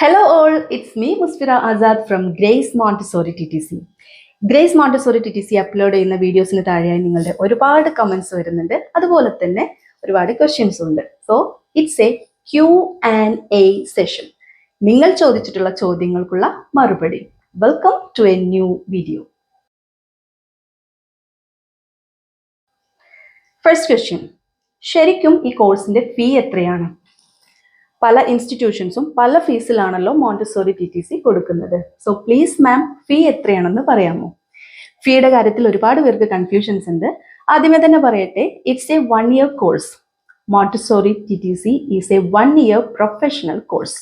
Hello all it's me Musfira Azad from Grace Montessori T T C Grace Montessori T T C upload ചെയ്യുന്ന വീഡിയോസിന് താഴെയായി നിങ്ങളുടെ ഒരുപാട് comments വരുന്നുണ്ട്. അതുപോലെ തന്നെ ഒരുപാട് ക്വസ്റ്റ്യൻസ് ഉണ്ട്. So it's a Q and A session നിങ്ങൾ ചോദിച്ചിട്ടുള്ള ചോദ്യങ്ങൾക്കുള്ള മറുപടി. Welcome to a new video first question ശരിക്കും ഈ കോഴ്സിന്റെ ഫീ എത്രയാണ്? പല ഇൻസ്റ്റിറ്റ്യൂഷൻസും പല ഫീസിലാണല്ലോ മോണ്ടിസോറി ടി ടി സി കൊടുക്കുന്നത്. സോ പ്ലീസ് മാം ഫീ എത്രയാണെന്ന് പറയാമോ? ഫീയുടെ കാര്യത്തിൽ ഒരുപാട് പേർക്ക് കൺഫ്യൂഷൻസ് ഉണ്ട്. ആദ്യമേ തന്നെ പറയട്ടെ it's a one year course Montessori T T C is a one year professional course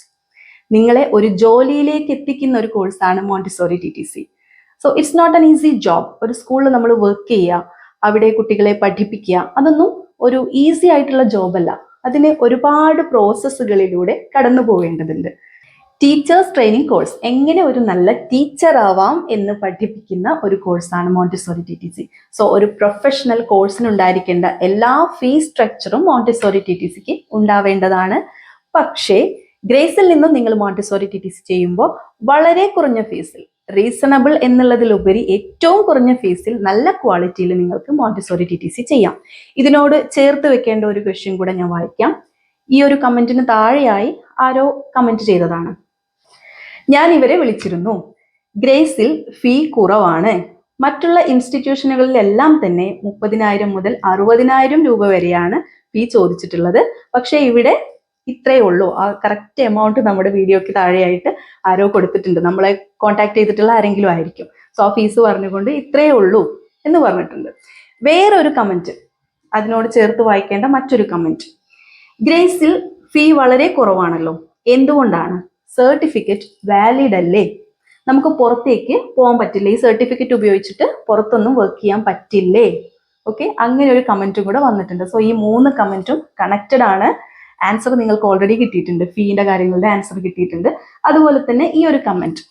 നിങ്ങളെ ഒരു ജോലിയിലേക്ക് എത്തിക്കുന്ന ഒരു കോഴ്സാണ് Montessori T T C so it's not an easy job ഒരു സ്കൂളിൽ നമ്മൾ വർക്ക് ചെയ്യുക അവിടെ കുട്ടികളെ പഠിപ്പിക്കുക അതൊന്നും ഒരു ഈസി ആയിട്ടുള്ള ജോബല്ല അതിന് ഒരുപാട് പ്രോസസ്സുകളിലൂടെ കടന്നു പോകേണ്ടതുണ്ട്. ടീച്ചേഴ്സ് ട്രെയിനിങ് കോഴ്സ് എങ്ങനെ ഒരു നല്ല ടീച്ചർ ആവാം എന്ന് പഠിപ്പിക്കുന്ന ഒരു കോഴ്സാണ് Montessori T T C so ഒരു പ്രൊഫഷണൽ കോഴ്സിനുണ്ടായിരിക്കേണ്ട എല്ലാ ഫീ സ്ട്രക്ചറും മോണ്ടിസോറി ടി ടി സിക്ക് ഉണ്ടാവേണ്ടതാണ്. പക്ഷേ ഗ്രേസിൽ നിന്നും നിങ്ങൾ മോണ്ടിസോറി ടി ടി സി ചെയ്യുമ്പോൾ വളരെ കുറഞ്ഞ ഫീസിൽ റീസണബിൾ എന്നുള്ളതിലുപരി ഏറ്റവും കുറഞ്ഞ ഫീസിൽ നല്ല ക്വാളിറ്റിയിൽ നിങ്ങൾക്ക് മോണ്ടിസോറി ടി ടി സി ചെയ്യാം. ഇതിനോട് ചേർത്ത് വെക്കേണ്ട ഒരു ക്വസ്റ്റ്യൻ കൂടെ ഞാൻ വായിക്കാം. ഈ ഒരു കമന്റിന് താഴെയായി ആരോ കമന്റ് ചെയ്തതാണ്. ഞാൻ ഇവരെ വിളിച്ചിരുന്നു. ഗ്രേസിൽ ഫീ കുറവാണ്. മറ്റുള്ള ഇൻസ്റ്റിറ്റ്യൂഷനുകളിലെല്ലാം തന്നെ മുപ്പതിനായിരം മുതൽ അറുപതിനായിരം രൂപ വരെയാണ് ഫീ ചോദിച്ചിട്ടുള്ളത്. പക്ഷേ ഇവിടെ ഇത്രയേ ഉള്ളൂ. ആ കറക്റ്റ് എമൗണ്ട് നമ്മുടെ വീഡിയോക്ക് താഴെയായിട്ട് ആരോ കൊടുത്തിട്ടുണ്ട്. നമ്മളെ കോൺടാക്ട് ചെയ്തിട്ടുള്ള ആരെങ്കിലും ആയിരിക്കും. സോ ആ ഫീസ് പറഞ്ഞുകൊണ്ട് ഇത്രയേ ഉള്ളൂ എന്ന് പറഞ്ഞിട്ടുണ്ട്. വേറൊരു കമന്റ് അതിനോട് ചേർത്ത് വായിക്കേണ്ട മറ്റൊരു കമന്റ് ഗ്രേസിൽ ഫീ വളരെ കുറവാണല്ലോ. എന്തുകൊണ്ടാണ്? സർട്ടിഫിക്കറ്റ് വാലിഡ് അല്ലേ? നമുക്ക് പുറത്തേക്ക് പോകാൻ പറ്റില്ല. ഈ സർട്ടിഫിക്കറ്റ് ഉപയോഗിച്ചിട്ട് പുറത്തൊന്നും വർക്ക് ചെയ്യാൻ പറ്റില്ലേ? ഓക്കെ അങ്ങനെ ഒരു കമന്റും കൂടെ വന്നിട്ടുണ്ട്. സോ ഈ മൂന്ന് കമന്റും കണക്റ്റഡ് ആണ്. ആൻസർ നിങ്ങൾക്ക് ഓൾറെഡി കിട്ടിയിട്ടുണ്ട്. ഫീന്റെ കാര്യങ്ങളുടെ ആൻസർ കിട്ടിയിട്ടുണ്ട്. അതുപോലെ തന്നെ ഈ ഒരു കമന്റ്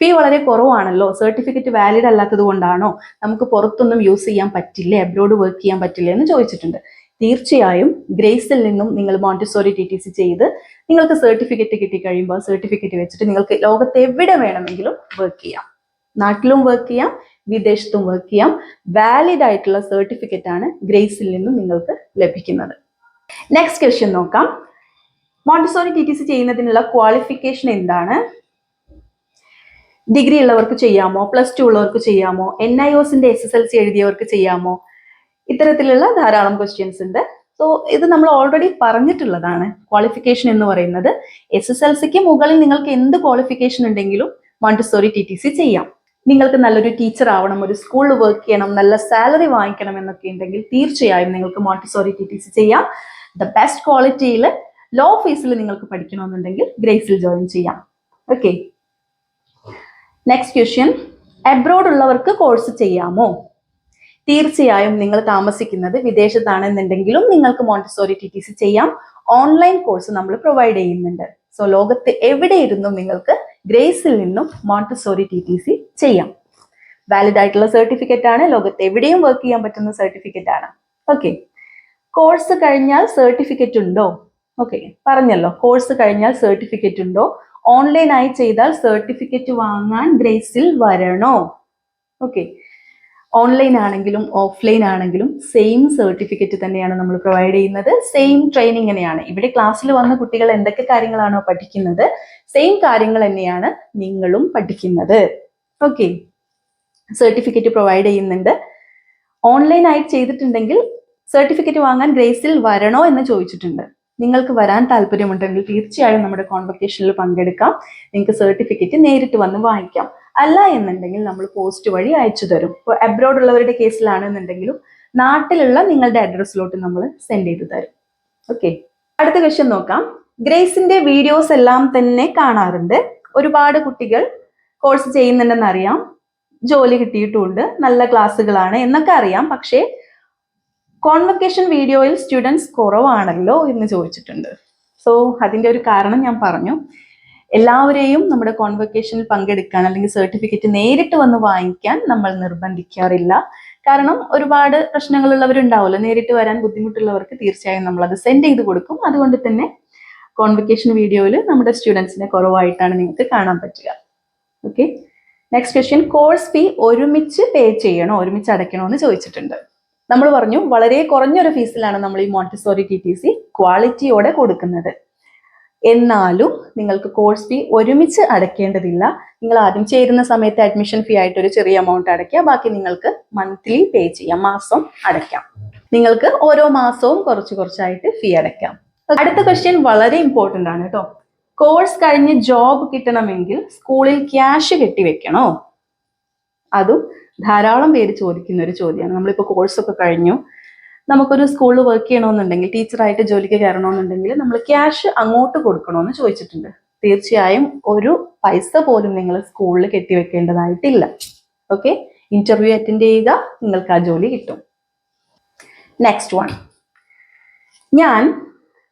ഫീ വളരെ കുറവാണല്ലോ. സർട്ടിഫിക്കറ്റ് വാലിഡ് അല്ലാത്തത് കൊണ്ടാണോ നമുക്ക് പുറത്തൊന്നും യൂസ് ചെയ്യാൻ പറ്റില്ലേ? അബ്രോഡ് വർക്ക് ചെയ്യാൻ പറ്റില്ലേ എന്ന് ചോദിച്ചിട്ടുണ്ട്. തീർച്ചയായും ഗ്രേസിൽ നിന്നും നിങ്ങൾ മോണ്ടിസോറി ടി ടി സി ചെയ്ത് നിങ്ങൾക്ക് സർട്ടിഫിക്കറ്റ് കിട്ടിക്കഴിയുമ്പോൾ സർട്ടിഫിക്കറ്റ് വെച്ചിട്ട് നിങ്ങൾക്ക് ലോകത്ത് എവിടെ വേണമെങ്കിലും വർക്ക് ചെയ്യാം. നാട്ടിലും വർക്ക് ചെയ്യാം വിദേശത്തും വർക്ക് ചെയ്യാം. വാലിഡ് ആയിട്ടുള്ള സർട്ടിഫിക്കറ്റ് ആണ് ഗ്രേസിൽ നിന്നും നിങ്ങൾക്ക് ലഭിക്കുന്നത്. നെക്സ്റ്റ് ക്വസ്റ്റ്യൻ നോക്കാം. മോണ്ടിസോറി ടി ടി സി ചെയ്യുന്നതിനുള്ള ക്വാളിഫിക്കേഷൻ എന്താണ്? ഡിഗ്രി ഉള്ളവർക്ക് ചെയ്യാമോ? പ്ലസ് ടു ഉള്ളവർക്ക് ചെയ്യാമോ? എൻ ഐ ഒസിന്റെ എസ് എസ് എൽ സി എഴുതിയവർക്ക് ചെയ്യാമോ? ഇത്തരത്തിലുള്ള ധാരാളം ക്വസ്റ്റ്യൻസ് ഉണ്ട്. സോ ഇത് നമ്മൾ ഓൾറെഡി പറഞ്ഞിട്ടുള്ളതാണ് ക്വാളിഫിക്കേഷൻ എന്ന് പറയുന്നത്. എസ് എസ് എൽ സിക്ക് മുകളിൽ നിങ്ങൾക്ക് എന്ത് ക്വാളിഫിക്കേഷൻ ഉണ്ടെങ്കിലും മോണ്ടിസോറി ടി ടി സി ചെയ്യാം. നിങ്ങൾക്ക് നല്ലൊരു ടീച്ചർ ആവണം ഒരു സ്കൂളിൽ വർക്ക് ചെയ്യണം നല്ല സാലറി വാങ്ങിക്കണം എന്നൊക്കെ ഉണ്ടെങ്കിൽ തീർച്ചയായും നിങ്ങൾക്ക് മോണ്ടിസോറി ടി ടി സി ചെയ്യാം. ദ ബെസ്റ്റ് ക്വാളിറ്റിയിൽ ലോ ഫീസിൽ നിങ്ങൾക്ക് പഠിക്കണമെന്നുണ്ടെങ്കിൽ ഗ്രേസിൽ ജോയിൻ ചെയ്യാം. ഓക്കെ നെക്സ്റ്റ് ക്വസ്റ്റ്യൻ അബ്രോഡ് ഉള്ളവർക്ക് കോഴ്സ് ചെയ്യാമോ? തീർച്ചയായും നിങ്ങൾ താമസിക്കുന്നത് വിദേശത്താണെന്നുണ്ടെങ്കിലും നിങ്ങൾക്ക് മോണ്ടിസോറി ടി ടി സി ചെയ്യാം. ഓൺലൈൻ കോഴ്സ് നമ്മൾ പ്രൊവൈഡ് ചെയ്യുന്നുണ്ട്. സോ ലോകത്ത് എവിടെ ഇരുന്നും നിങ്ങൾക്ക് ഗ്രേസിൽ നിന്നും മോണ്ടസോറി ടി ടി സി ചെയ്യാം. വാലിഡ് ആയിട്ടുള്ള സർട്ടിഫിക്കറ്റ് ആണ്. ലോകത്ത് എവിടെയും വർക്ക് ചെയ്യാൻ പറ്റുന്ന സർട്ടിഫിക്കറ്റ് ആണ്. ഓക്കെ കോഴ്സ് കഴിഞ്ഞാൽ സർട്ടിഫിക്കറ്റ് ഉണ്ടോ? ഓക്കെ പറഞ്ഞല്ലോ. കോഴ്സ് കഴിഞ്ഞാൽ സർട്ടിഫിക്കറ്റ് ഉണ്ടോ? ഓൺലൈനായി ചെയ്താൽ സർട്ടിഫിക്കറ്റ് വാങ്ങാൻ ഗ്രേസിൽ വരണോ? ഓക്കെ ഓൺലൈൻ ആണെങ്കിലും ഓഫ്ലൈൻ ആണെങ്കിലും സെയിം സർട്ടിഫിക്കറ്റ് തന്നെയാണ് നമ്മൾ പ്രൊവൈഡ് ചെയ്യുന്നത്. സെയിം ട്രെയിനിങ് തന്നെയാണ്. ഇവിടെ ക്ലാസ്സിൽ വന്ന കുട്ടികൾ എന്തൊക്കെ കാര്യങ്ങളാണോ പഠിക്കുന്നത് സെയിം കാര്യങ്ങൾ തന്നെയാണ് നിങ്ങളും പഠിക്കുന്നത്. ഓക്കെ സർട്ടിഫിക്കറ്റ് പ്രൊവൈഡ് ചെയ്യുന്നുണ്ട്. ഓൺലൈൻ ആയിട്ട് ചെയ്തിട്ടുണ്ടെങ്കിൽ സർട്ടിഫിക്കറ്റ് വാങ്ങാൻ ഗ്രേസിൽ വരണോ എന്ന് ചോദിച്ചിട്ടുണ്ട്. നിങ്ങൾക്ക് വരാൻ താല്പര്യമുണ്ടെങ്കിൽ തീർച്ചയായും നമ്മുടെ കോൺവെക്കേഷനിൽ പങ്കെടുക്കാം. നിങ്ങൾക്ക് സർട്ടിഫിക്കറ്റ് നേരിട്ട് വന്ന് വാങ്ങിക്കാം. അല്ല എന്നുണ്ടെങ്കിൽ നമ്മൾ പോസ്റ്റ് വഴി അയച്ചു തരും. ഇപ്പോൾ അബ്രോഡ് ഉള്ളവരുടെ കേസിലാണെന്നുണ്ടെങ്കിലും നാട്ടിലുള്ള നിങ്ങളുടെ അഡ്രസ്സിലോട്ട് നമ്മൾ സെൻഡ് ചെയ്ത് തരും. ഓക്കെ അടുത്ത ക്വസ്റ്റ്യൻ നോക്കാം. ഗ്രേസിന്റെ വീഡിയോസ് എല്ലാം തന്നെ കാണാറുണ്ട്. ഒരുപാട് കുട്ടികൾ കോഴ്സ് ചെയ്യുന്നുണ്ടെന്ന് അറിയാം ജോലി കിട്ടിയിട്ടുമുണ്ട്. നല്ല ക്ലാസ്സുകളാണ് എന്നൊക്കെ അറിയാം. പക്ഷേ കോൺവക്കേഷൻ വീഡിയോയിൽ സ്റ്റുഡൻസ് കുറവാണല്ലോ എന്ന് ചോദിച്ചിട്ടുണ്ട്. സോ അതിന്റെ ഒരു കാരണം ഞാൻ പറഞ്ഞു. എല്ലാവരെയും നമ്മുടെ കോൺവക്കേഷനിൽ പങ്കെടുക്കാൻ അല്ലെങ്കിൽ സർട്ടിഫിക്കറ്റ് നേരിട്ട് വന്ന് വാങ്ങിക്കാൻ നമ്മൾ നിർബന്ധിക്കാറില്ല. കാരണം ഒരുപാട് പ്രശ്നങ്ങളുള്ളവരുണ്ടാവുമല്ലോ. നേരിട്ട് വരാൻ ബുദ്ധിമുട്ടുള്ളവർക്ക് തീർച്ചയായും നമ്മൾ അത് സെൻഡ് ചെയ്ത് കൊടുക്കും. അതുകൊണ്ട് തന്നെ കോൺവെക്കേഷൻ വീഡിയോയിൽ നമ്മുടെ സ്റ്റുഡൻസിനെ കുറവായിട്ടാണ് നിങ്ങൾക്ക് കാണാൻ പറ്റുക. Okay next question course fee ഒരുമിച്ച് പേ ചെയ്യണോ? ഒരുമിച്ച് അടയ്ക്കണോ എന്ന് ചോദിച്ചിട്ടുണ്ട്. നമ്മൾ പറഞ്ഞു വളരെ കുറഞ്ഞൊരു ഫീസിലാണ് നമ്മൾ ഈ മോണ്ടിസോറി ടി ടി സി ക്വാളിറ്റിയോടെ കൊടുക്കുന്നത്. എന്നാലും നിങ്ങൾക്ക് കോഴ്സ് ഫീ ഒരുമിച്ച് അടയ്ക്കേണ്ടതില്ല. നിങ്ങൾ ആദ്യം ചേരുന്ന സമയത്ത് അഡ്മിഷൻ ഫീ ആയിട്ട് ഒരു ചെറിയ എമൗണ്ട് അടയ്ക്കുക. ബാക്കി നിങ്ങൾക്ക് മന്ത്ലി പേ ചെയ്യാം. മാസം അടയ്ക്കാം. നിങ്ങൾക്ക് ഓരോ മാസവും കുറച്ച് കുറച്ചായിട്ട് ഫീ അടയ്ക്കാം. അടുത്ത ക്വസ്റ്റ്യൻ വളരെ ഇമ്പോർട്ടന്റ് ആണ് കേട്ടോ. കോഴ്സ് കഴിഞ്ഞ് ജോബ് കിട്ടണമെങ്കിൽ സ്കൂളിൽ ക്യാഷ് കെട്ടിവെക്കണോ? അതും ധാരാളം പേര് ചോദിക്കുന്ന ഒരു ചോദ്യമാണ്. നമ്മളിപ്പോൾ കോഴ്സൊക്കെ കഴിഞ്ഞു. നമുക്കൊരു സ്കൂളിൽ വർക്ക് ചെയ്യണമെന്നുണ്ടെങ്കിൽ ടീച്ചറായിട്ട് ജോലിക്ക് കയറണമെന്നുണ്ടെങ്കിൽ നമ്മൾ ക്യാഷ് അങ്ങോട്ട് കൊടുക്കണമെന്ന് ചോദിച്ചിട്ടുണ്ട്. തീർച്ചയായും ഒരു പൈസ പോലും നിങ്ങൾ സ്കൂളിൽ കെട്ടിവെക്കേണ്ടതായിട്ടില്ല. ഓക്കെ ഇന്റർവ്യൂ അറ്റൻഡ് ചെയ്യുക നിങ്ങൾക്ക് ആ ജോലി കിട്ടും. നെക്സ്റ്റ് വൺ ഞാൻ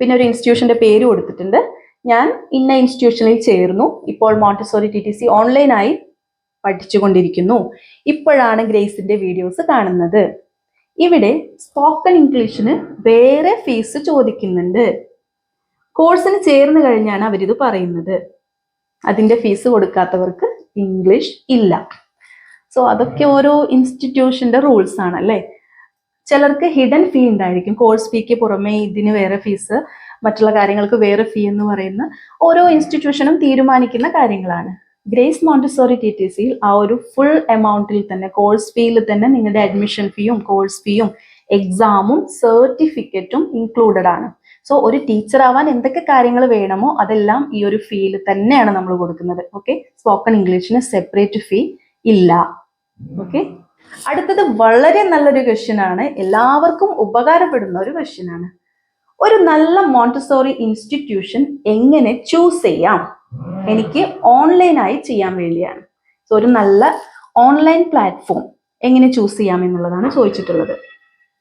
പിന്നെ ഒരു ഇൻസ്റ്റിറ്റ്യൂഷന്റെ പേര് കൊടുത്തിട്ടുണ്ട്. ഞാൻ ഇന്ന ഇൻസ്റ്റിറ്റ്യൂഷനിൽ ചേർന്നു. ഇപ്പോൾ മോണ്ടിസോറി ടി ടി സി ഓൺലൈനായി പഠിച്ചുകൊണ്ടിരിക്കുന്നു. ഇപ്പോഴാണ് ഗ്രേസിന്റെ വീഡിയോസ് കാണുന്നത്. ഇവിടെ സ്പോക്കൺ ഇംഗ്ലീഷിന് വേറെ ഫീസ് ചോദിക്കുന്നുണ്ട്. കോഴ്സിന് ചേർന്ന് കഴിഞ്ഞാണ് അവരിത് പറയുന്നത്. അതിന്റെ ഫീസ് കൊടുക്കാത്തവർക്ക് ഇംഗ്ലീഷ് ഇല്ല. സോ അതൊക്കെ ഓരോ ഇൻസ്റ്റിറ്റ്യൂഷന്റെ റൂൾസ് ആണ് അല്ലേ? ചിലർക്ക് ഹിഡൻ ഫീ ഉണ്ടായിരിക്കും. കോഴ്സ് ഫീക്ക് പുറമേ ഇതിന് വേറെ ഫീസ് മറ്റുള്ള കാര്യങ്ങൾക്ക് വേറെ ഫീ എന്ന് പറയുന്ന ഓരോ ഇൻസ്റ്റിറ്റ്യൂഷനും തീരുമാനിക്കുന്ന കാര്യങ്ങളാണ്. ഗ്രേസ് മോണ്ടിസോറി ടി ടി സിയിൽ ആ ഒരു ഫുൾ എമൗണ്ടിൽ തന്നെ കോഴ്സ് ഫീയിൽ തന്നെ നിങ്ങളുടെ അഡ്മിഷൻ ഫീയും കോഴ്സ് ഫീയും എക്സാമും സർട്ടിഫിക്കറ്റും ഇൻക്ലൂഡഡ് ആണ്. സോ ഒരു ടീച്ചർ ആവാൻ എന്തൊക്കെ കാര്യങ്ങൾ വേണമോ അതെല്ലാം ഈ ഒരു ഫീയിൽ തന്നെയാണ് നമ്മൾ കൊടുക്കുന്നത്. ഓക്കെ സ്പോക്കൺ ഇംഗ്ലീഷിന് സെപ്പറേറ്റ് ഫീ ഇല്ല. ഓക്കെ അടുത്തത് വളരെ നല്ലൊരു ക്വസ്റ്റ്യൻ ആണ്. എല്ലാവർക്കും ഉപകാരപ്പെടുന്ന ഒരു ക്വസ്റ്റ്യൻ ആണ്. ഒരു നല്ല മോണ്ടിസോറി ഇൻസ്റ്റിറ്റ്യൂഷൻ എങ്ങനെ ചൂസ് ചെയ്യാം? എനിക്ക് ഓൺലൈനായി ചെയ്യാൻ വേണ്ടിയാണ്. സോ ഒരു നല്ല ഓൺലൈൻ പ്ലാറ്റ്ഫോം എങ്ങനെ ചൂസ് ചെയ്യാം എന്നുള്ളതാണ് ചോദിച്ചിട്ടുള്ളത്.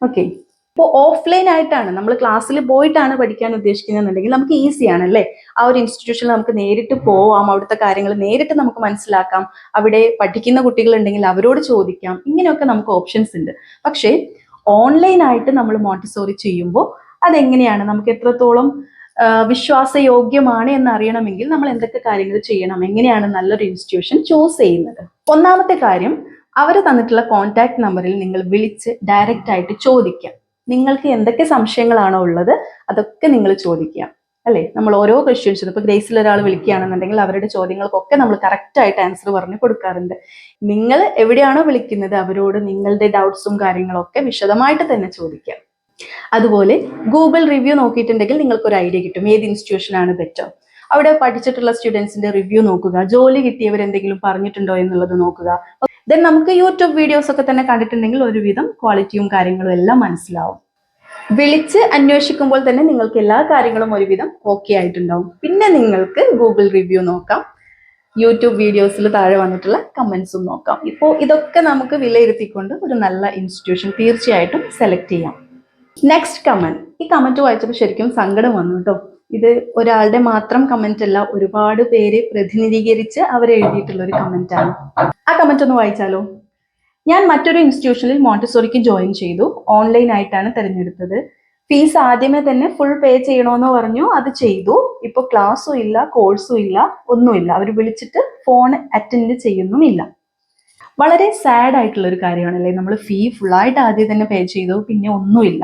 ഓക്കെ ഇപ്പോൾ ഓഫ്ലൈൻ ആയിട്ടാണ് നമ്മൾ ക്ലാസ്സിൽ പോയിട്ടാണ് പഠിക്കാൻ ഉദ്ദേശിക്കുന്നതെന്നുണ്ടെങ്കിൽ നമുക്ക് ഈസിയാണ് അല്ലേ? ആ ഒരു ഇൻസ്റ്റിറ്റ്യൂഷനിൽ നമുക്ക് നേരിട്ട് പോവാം അവിടുത്തെ കാര്യങ്ങൾ നേരിട്ട് നമുക്ക് മനസ്സിലാക്കാം അവിടെ പഠിക്കുന്ന കുട്ടികളുണ്ടെങ്കിൽ അവരോട് ചോദിക്കാം ഇങ്ങനെയൊക്കെ നമുക്ക് ഓപ്ഷൻസ് ഉണ്ട്. പക്ഷേ ഓൺലൈനായിട്ട് നമ്മൾ മോണ്ടിസോറി ചെയ്യുമ്പോൾ അതെങ്ങനെയാണ്? നമുക്ക് എത്രത്തോളം വിശ്വാസയോഗ്യമാണ് എന്ന് അറിയണമെങ്കിൽ നമ്മൾ എന്തൊക്കെ കാര്യങ്ങൾ ചെയ്യണം എങ്ങനെയാണ് നല്ലൊരു ഇൻസ്റ്റിറ്റ്യൂഷൻ ചൂസ് ചെയ്യുന്നത്. ഒന്നാമത്തെ കാര്യം അവർ തന്നിട്ടുള്ള കോൺടാക്ട് നമ്പറിൽ നിങ്ങൾ വിളിച്ച് ഡയറക്റ്റ് ആയിട്ട് ചോദിക്കാം. നിങ്ങൾക്ക് എന്തൊക്കെ സംശയങ്ങളാണോ ഉള്ളത് അതൊക്കെ നിങ്ങൾ ചോദിക്കുക അല്ലേ? നമ്മൾ ഓരോ ക്വസ്റ്റ്യൻസും ഇപ്പോൾ ഗ്രേസിൽ ഒരാൾ വിളിക്കുകയാണെന്നുണ്ടെങ്കിൽ അവരുടെ ചോദ്യങ്ങൾക്കൊക്കെ നമ്മൾ കറക്റ്റ് ആയിട്ട് ആൻസർ പറഞ്ഞു കൊടുക്കാറുണ്ട്. നിങ്ങൾ എവിടെയാണോ വിളിക്കുന്നത് അവരോട് നിങ്ങളുടെ ഡൗട്ട്സും കാര്യങ്ങളൊക്കെ വിശദമായിട്ട് തന്നെ ചോദിക്കാം. അതുപോലെ ഗൂഗിൾ റിവ്യൂ നോക്കിയിട്ടുണ്ടെങ്കിൽ നിങ്ങൾക്ക് ഒരു ഐഡിയ കിട്ടും. ഏത് ഇൻസ്റ്റിറ്റ്യൂഷൻ ആണ് ബെറ്റർ അവിടെ പഠിച്ചിട്ടുള്ള സ്റ്റുഡൻസിന്റെ റിവ്യൂ നോക്കുക. ജോലി കിട്ടിയവർ എന്തെങ്കിലും പറഞ്ഞിട്ടുണ്ടോ എന്നുള്ളത് നോക്കുക. ദെൻ നമുക്ക് യൂട്യൂബ് വീഡിയോസ് ഒക്കെ തന്നെ കണ്ടിട്ടുണ്ടെങ്കിൽ ഒരുവിധം ക്വാളിറ്റിയും കാര്യങ്ങളും എല്ലാം മനസ്സിലാവും. വിളിച്ച് അന്വേഷിക്കുമ്പോൾ തന്നെ നിങ്ങൾക്ക് എല്ലാ കാര്യങ്ങളും ഒരുവിധം ഓക്കെ ആയിട്ടുണ്ടാവും. പിന്നെ നിങ്ങൾക്ക് ഗൂഗിൾ റിവ്യൂ നോക്കാം. യൂട്യൂബ് വീഡിയോസിൽ താഴെ വന്നിട്ടുള്ള കമൻസും നോക്കാം. ഇപ്പോൾ ഇതൊക്കെ നമുക്ക് വിലയിരുത്തിക്കൊണ്ട് ഒരു നല്ല ഇൻസ്റ്റിറ്റ്യൂഷൻ തീർച്ചയായിട്ടും സെലക്ട് ചെയ്യാം. നെക്സ്റ്റ് കമന്റ് ഈ കമന്റ് വായിച്ചപ്പോൾ ശരിക്കും സങ്കടം വന്നു കേട്ടോ ഇത് ഒരാളുടെ മാത്രം കമന്റ് അല്ല ഒരുപാട് പേരെ പ്രതിനിധീകരിച്ച് അവർ എഴുതിയിട്ടുള്ള ഒരു കമന്റ് ആണ്. ആ കമന്റ് ഒന്ന് വായിച്ചാലോ? ഞാൻ മറ്റൊരു ഇൻസ്റ്റിറ്റ്യൂഷനിൽ മോണ്ടിസോറിക്ക് ജോയിൻ ചെയ്തു. ഓൺലൈൻ ആയിട്ടാണ് തിരഞ്ഞെടുത്തത്. ഫീസ് ആദ്യമേ തന്നെ ഫുൾ പേ ചെയ്യണമെന്ന് പറഞ്ഞു അത് ചെയ്തു. ഇപ്പോൾ ക്ലാസ്സും ഇല്ല കോഴ്സും ഇല്ല ഒന്നുമില്ല അവർ വിളിച്ചിട്ട് ഫോൺ അറ്റൻഡ് ചെയ്യുന്നുമില്ല വളരെ സാഡ് ആയിട്ടുള്ള ഒരു കാര്യമാണല്ലേ നമ്മൾ ഫീ ഫുള്ളായിട്ട് ആദ്യം തന്നെ പേ ചെയ്തു പിന്നെ ഒന്നുമില്ല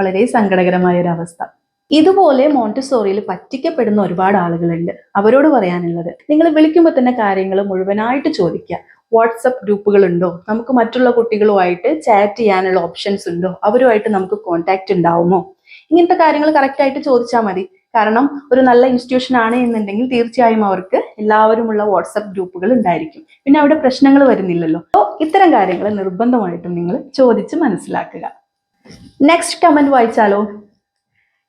വളരെ സങ്കടകരമായ ഒരു അവസ്ഥ ഇതുപോലെ മോണ്ടിസോറിയിൽ പറ്റിക്കപ്പെടുന്ന ഒരുപാട് ആളുകളുണ്ട്. അവരോട് പറയാനുള്ളത് നിങ്ങൾ വിളിക്കുമ്പോൾ തന്നെ കാര്യങ്ങൾ മുഴുവനായിട്ട് ചോദിക്കുക. വാട്സപ്പ് ഗ്രൂപ്പുകൾ ഉണ്ടോ നമുക്ക് മറ്റുള്ള കുട്ടികളുമായിട്ട് ചാറ്റ് ചെയ്യാനുള്ള ഓപ്ഷൻസ് ഉണ്ടോ? അവരുമായിട്ട് നമുക്ക് കോണ്ടാക്ട് ഉണ്ടാവുമോ? ഇങ്ങനത്തെ കാര്യങ്ങൾ കറക്റ്റായിട്ട് ചോദിച്ചാൽ മതി. കാരണം ഒരു നല്ല ഇൻസ്റ്റിറ്റ്യൂഷൻ ആണ് എന്നുണ്ടെങ്കിൽ തീർച്ചയായും അവർക്ക് എല്ലാവരുമുള്ള വാട്സപ്പ് ഗ്രൂപ്പുകൾ ഉണ്ടായിരിക്കും. പിന്നെ അവിടെ പ്രശ്നങ്ങൾ വരുന്നില്ലല്ലോ. അപ്പോൾ ഇത്തരം കാര്യങ്ങൾ നിർബന്ധമായിട്ടും നിങ്ങൾ ചോദിച്ച് മനസ്സിലാക്കുക. Next comment വായിച്ചാലോ?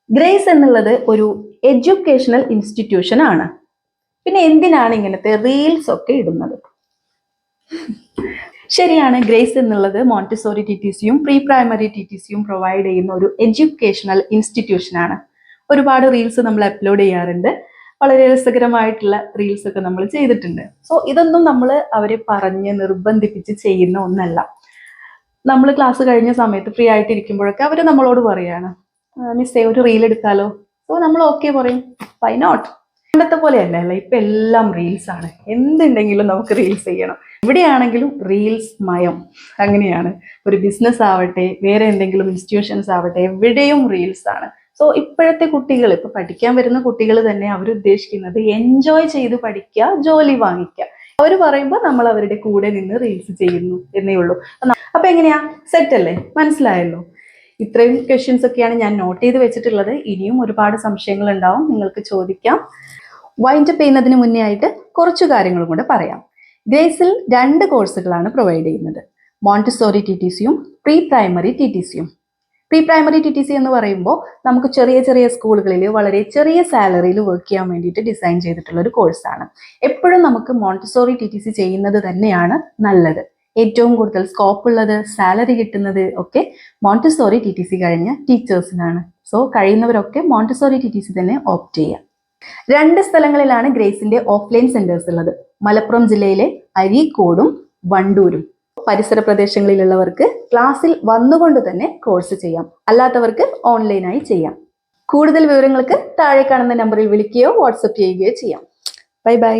ഗ്രേസ് എന്നുള്ളത് ഒരു എഡ്യൂക്കേഷണൽ ഇൻസ്റ്റിറ്റ്യൂഷൻ ആണ്. പിന്നെ എന്തിനാണ് ഇങ്ങനത്തെ റീൽസ് ഒക്കെ ഇടുന്നത്? ശരിയാണ് ഗ്രേസ് എന്നുള്ളത് മോണ്ടിസോറി ടി ടി സിയും പ്രീ പ്രൈമറി ടി ടി സിയും പ്രൊവൈഡ് ചെയ്യുന്ന ഒരു എഡ്യൂക്കേഷണൽ ഇൻസ്റ്റിറ്റ്യൂഷൻ ആണ്. ഒരുപാട് റീൽസ് നമ്മൾ അപ്ലോഡ് ചെയ്യാറുണ്ട്. വളരെ രസകരമായിട്ടുള്ള റീൽസ് ഒക്കെ നമ്മൾ ചെയ്തിട്ടുണ്ട്. സോ ഇതൊന്നും നമ്മൾ അവരെ പറഞ്ഞ് നിർബന്ധിപ്പിച്ച് ചെയ്യുന്ന ഒന്നല്ല. നമ്മൾ ക്ലാസ് കഴിഞ്ഞ സമയത്ത് ഫ്രീ ആയിട്ട് ഇരിക്കുമ്പോഴൊക്കെ അവർ നമ്മളോട് പറയാണ് മിസ്സേ ഒരു റീൽ എടുക്കാലോ? സോ നമ്മൾ ഓക്കെ പറയും വൈ നോട്ട് പണ്ടത്തെ പോലെയല്ല അല്ല ഇപ്പം എല്ലാം റീൽസ് ആണ്. എന്തുണ്ടെങ്കിലും നമുക്ക് റീൽസ് ചെയ്യണം. എവിടെയാണെങ്കിലും റീൽസ് മയം. അങ്ങനെയാണ്. ഒരു ബിസിനസ് ആവട്ടെ വേറെ എന്തെങ്കിലും ഇൻസ്റ്റിറ്റ്യൂഷൻസ് ആവട്ടെ എവിടെയും റീൽസ് ആണ്. സോ ഇപ്പോഴത്തെ കുട്ടികൾ ഇപ്പൊ പഠിക്കാൻ വരുന്ന കുട്ടികൾ തന്നെ അവർ ഉദ്ദേശിക്കുന്നത് എൻജോയ് ചെയ്ത് പഠിക്കുക ജോലി വാങ്ങിക്കുക. അവർ പറയുമ്പോൾ നമ്മൾ അവരുടെ കൂടെ നിന്ന് റീൽസ് ചെയ്യുന്നു എന്നേ ഉള്ളൂ. അപ്പൊ എങ്ങനെയാ? സെറ്റ് അല്ലേ? മനസ്സിലായല്ലോ. ഇത്രയും ക്വസ്റ്റ്യൻസ് ഒക്കെയാണ് ഞാൻ നോട്ട് ചെയ്ത് വെച്ചിട്ടുള്ളത്. ഇനിയും ഒരുപാട് സംശയങ്ങൾ ഉണ്ടാവും. നിങ്ങൾക്ക് ചോദിക്കാം. വൈൻഡപ്പ് ചെയ്യുന്നതിന് മുന്നേ ആയിട്ട് കുറച്ച് കാര്യങ്ങളും കൂടെ പറയാം. ഗ്രേസിൽ രണ്ട് കോഴ്സുകളാണ് പ്രൊവൈഡ് ചെയ്യുന്നത്. മോണ്ടിസോറി ടി ടി സിയും പ്രീ പ്രൈമറി ടി ടി സിയും pre primary T T C എന്ന് പറയുമ്പോൾ നമുക്ക് ചെറിയ ചെറിയ സ്കൂളുകളിൽ വളരെ ചെറിയ സാലറിയിൽ വർക്ക് ചെയ്യാൻ വേണ്ടിയിട്ട് ഡിസൈൻ ചെയ്തിട്ടുള്ള ഒരു കോഴ്സാണ് എപ്പോഴും നമുക്ക് മോണ്ടിസോറി ടി ടി സി ചെയ്യുന്നത് തന്നെയാണ് നല്ലത്. ഏറ്റവും കൂടുതൽ സ്കോപ്പ് ഉള്ളത് സാലറി കിട്ടുന്നത് ഒക്കെ മോണ്ടിസോറി ടി ടി സി കഴിഞ്ഞ ടീച്ചേഴ്സിനാണ് സോ കഴിയുന്നവരൊക്കെ മോണ്ടിസോറി ടി ടി സി തന്നെ ഓപ്റ്റ് ചെയ്യാം രണ്ട് സ്ഥലങ്ങളിലാണ് ഗ്രേസിന്റെ ഓഫ്ലൈൻ സെന്റേഴ്സ് ഉള്ളത്. മലപ്പുറം ജില്ലയിലെ അരീക്കോടും വണ്ടൂരും. പരിസര പ്രദേശങ്ങളിലുള്ളവർക്ക് ക്ലാസ്സിൽ വന്നുകൊണ്ട് തന്നെ കോഴ്സ് ചെയ്യാം. അല്ലാത്തവർക്ക് ഓൺലൈനായി ചെയ്യാം. കൂടുതൽ വിവരങ്ങൾക്ക് താഴെ കാണുന്ന നമ്പറിൽ വിളിക്കുകയോ വാട്സപ്പ് ചെയ്യുകയോ ചെയ്യാം. Bye bye